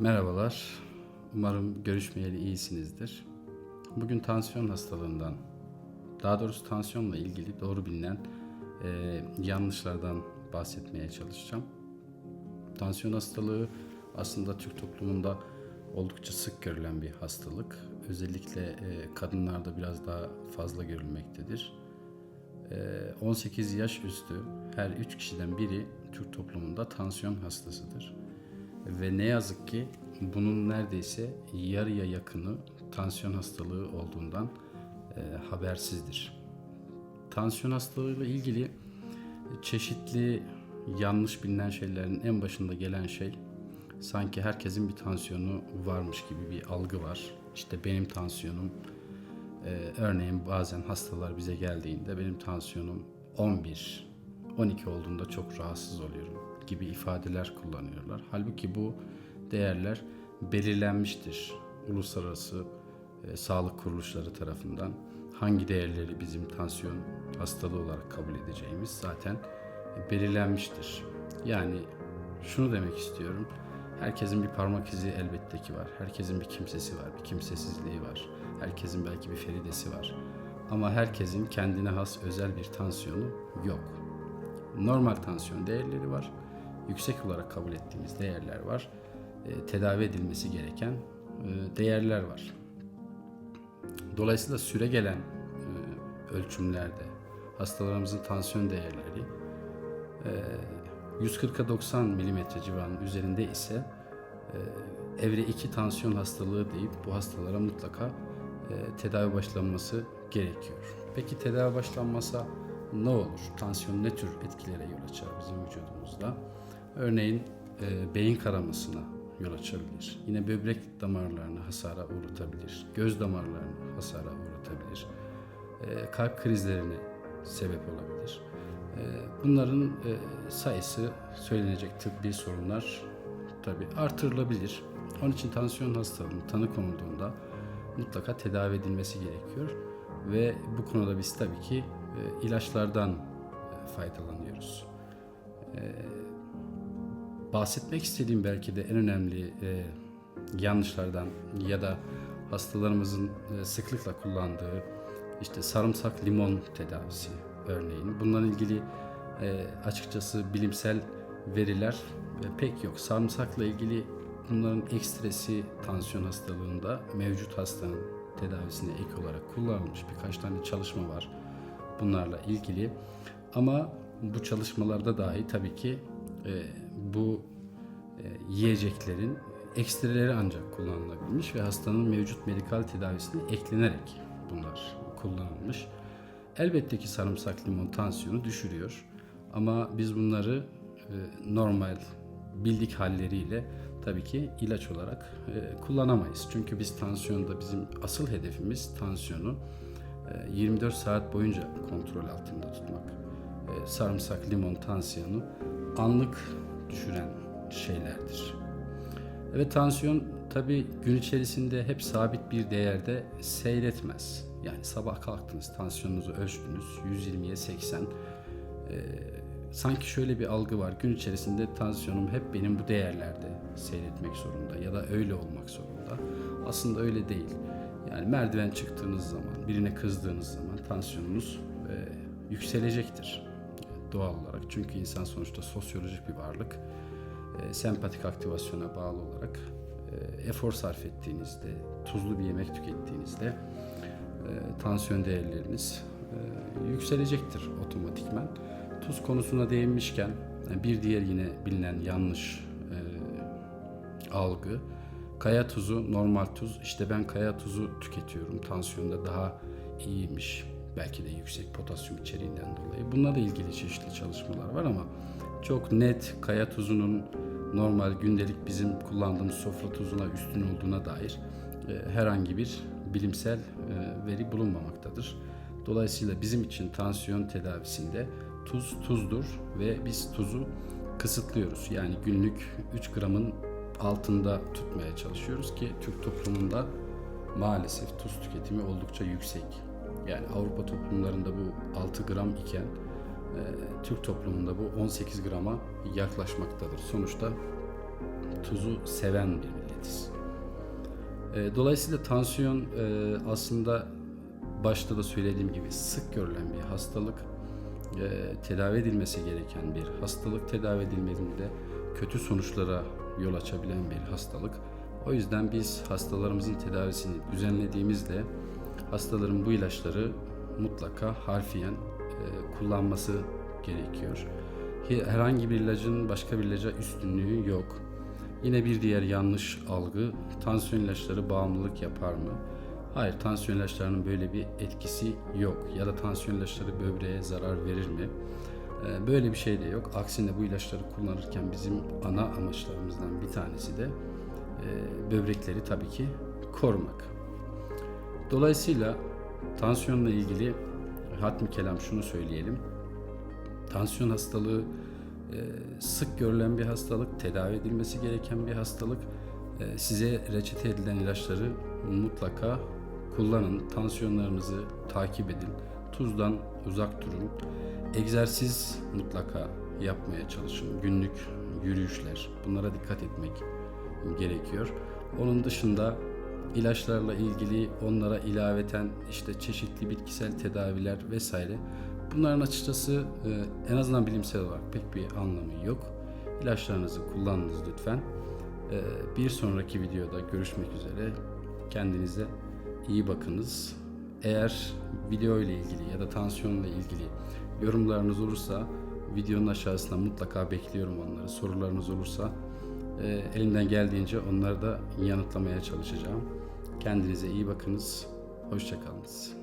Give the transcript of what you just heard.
Merhabalar. Umarım görüşmeyeli iyisinizdir. Bugün tansiyon hastalığından, daha doğrusu tansiyonla ilgili doğru bilinen e, yanlışlardan bahsetmeye çalışacağım. Tansiyon hastalığı aslında Türk toplumunda oldukça sık görülen bir hastalık. Özellikle e, kadınlarda biraz daha fazla görülmektedir. E, 18 yaş üstü her 3 kişiden biri Türk toplumunda tansiyon hastasıdır. Ve ne yazık ki bunun neredeyse yarıya yakını tansiyon hastalığı olduğundan e, habersizdir. Tansiyon hastalığıyla ilgili çeşitli yanlış bilinen şeylerin en başında gelen şey sanki herkesin bir tansiyonu varmış gibi bir algı var. İşte benim tansiyonum e, örneğin bazen hastalar bize geldiğinde benim tansiyonum 11, 12 olduğunda çok rahatsız oluyorum gibi ifadeler kullanıyorlar. Halbuki bu değerler belirlenmiştir. Uluslararası e, sağlık kuruluşları tarafından hangi değerleri bizim tansiyon hastalığı olarak kabul edeceğimiz zaten belirlenmiştir. Yani şunu demek istiyorum. Herkesin bir parmak izi elbette ki var. Herkesin bir kimsesi var, bir kimsesizliği var. Herkesin belki bir feridesi var. Ama herkesin kendine has özel bir tansiyonu yok. Normal tansiyon değerleri var. Yüksek olarak kabul ettiğimiz değerler var. E, tedavi edilmesi gereken e, değerler var. Dolayısıyla süre gelen e, ölçümlerde hastalarımızın tansiyon değerleri e, 140'a 90 milimetre civarının üzerinde ise e, evre 2 tansiyon hastalığı deyip bu hastalara mutlaka e, tedavi başlanması gerekiyor. Peki tedavi başlanmasa ne olur? Tansiyon ne tür etkilere yol açar bizim vücudumuzda? Örneğin e, beyin kanamasına yol açabilir. Yine böbrek damarlarını hasara uğratabilir. Göz damarlarını hasara uğratabilir. E, kalp krizlerine sebep olabilir. E, bunların e, sayısı söylenecek tıbbi sorunlar tabi artırılabilir. Onun için tansiyon hastalığının tanı konulduğunda mutlaka tedavi edilmesi gerekiyor ve bu konuda biz tabii ki e, ilaçlardan e, faydalanıyoruz. E, bahsetmek istediğim belki de en önemli e, yanlışlardan ya da hastalarımızın e, sıklıkla kullandığı işte sarımsak limon tedavisi örneğin. Bununla ilgili e, açıkçası bilimsel veriler e, pek yok. Sarımsakla ilgili bunların ekstresi tansiyon hastalığında mevcut hastanın tedavisine ek olarak kullanılmış birkaç tane çalışma var bunlarla ilgili. Ama bu çalışmalarda dahi tabii ki bu e, yiyeceklerin ekstreleri ancak kullanılabilmiş ve hastanın mevcut medikal tedavisine eklenerek bunlar kullanılmış. Elbette ki sarımsak limon tansiyonu düşürüyor. Ama biz bunları e, normal bildik halleriyle tabii ki ilaç olarak e, kullanamayız. Çünkü biz tansiyonda bizim asıl hedefimiz tansiyonu e, 24 saat boyunca kontrol altında tutmak. Sarımsak, limon tansiyonu anlık düşüren şeylerdir. Evet tansiyon tabii gün içerisinde hep sabit bir değerde seyretmez. Yani sabah kalktınız tansiyonunuzu ölçtünüz 120'ye 80. Ee, sanki şöyle bir algı var. Gün içerisinde tansiyonum hep benim bu değerlerde seyretmek zorunda ya da öyle olmak zorunda. Aslında öyle değil. Yani merdiven çıktığınız zaman, birine kızdığınız zaman tansiyonunuz e, yükselecektir doğal olarak. Çünkü insan sonuçta sosyolojik bir varlık. E, sempatik aktivasyona bağlı olarak e, efor sarf ettiğinizde, tuzlu bir yemek tükettiğinizde e, tansiyon değerleriniz e, yükselecektir otomatikman. Tuz konusuna değinmişken bir diğer yine bilinen yanlış e, algı kaya tuzu normal tuz. İşte ben kaya tuzu tüketiyorum. Tansiyonda daha iyiymiş. Belki de yüksek potasyum içeriğinden dolayı. Bunlarla ilgili çeşitli çalışmalar var ama çok net kaya tuzunun normal gündelik bizim kullandığımız sofra tuzuna üstün olduğuna dair e, herhangi bir bilimsel e, veri bulunmamaktadır. Dolayısıyla bizim için tansiyon tedavisinde tuz tuzdur ve biz tuzu kısıtlıyoruz. Yani günlük 3 gramın altında tutmaya çalışıyoruz ki Türk toplumunda maalesef tuz tüketimi oldukça yüksek. Yani Avrupa toplumlarında bu 6 gram iken e, Türk toplumunda bu 18 grama yaklaşmaktadır. Sonuçta tuzu seven bir millet. diyabetiz. E, Dolayısıyla tansiyon e, aslında başta da söylediğim gibi sık görülen bir hastalık. Tedavi edilmesi gereken bir hastalık. Tedavi edilmediğinde kötü sonuçlara yol açabilen bir hastalık. O yüzden biz hastalarımızın tedavisini düzenlediğimizde hastaların bu ilaçları mutlaka harfiyen e, kullanması gerekiyor. Ki Herhangi bir ilacın başka bir ilaca üstünlüğü yok. Yine bir diğer yanlış algı, tansiyon ilaçları bağımlılık yapar mı? Hayır, tansiyon ilaçlarının böyle bir etkisi yok. Ya da tansiyon ilaçları böbreğe zarar verir mi? Ee, Böyle bir şey de yok. Aksine bu ilaçları kullanırken bizim ana amaçlarımızdan bir tanesi de e, böbrekleri tabii ki korumak. Dolayısıyla tansiyonla ilgili hatmi kelam şunu söyleyelim. Tansiyon hastalığı e, sık görülen bir hastalık, tedavi edilmesi gereken bir hastalık. E, Size reçete edilen ilaçları mutlaka kullanın. Tansiyonlarınızı takip edin. Tuzdan uzak durun. Egzersiz mutlaka yapmaya çalışın. Günlük yürüyüşler. Bunlara dikkat etmek gerekiyor. Onun dışında ilaçlarla ilgili onlara ilaveten işte çeşitli bitkisel tedaviler vesaire bunların açıkçası e, en azından bilimsel olarak pek bir anlamı yok. İlaçlarınızı kullanınız lütfen. E, Bir sonraki videoda görüşmek üzere. Kendinize iyi bakınız. Eğer video ile ilgili ya da tansiyonla ilgili yorumlarınız olursa videonun aşağısına mutlaka bekliyorum onları. Sorularınız olursa e, elimden geldiğince onları da yanıtlamaya çalışacağım. Kendinize iyi bakınız. Hoşçakalınız.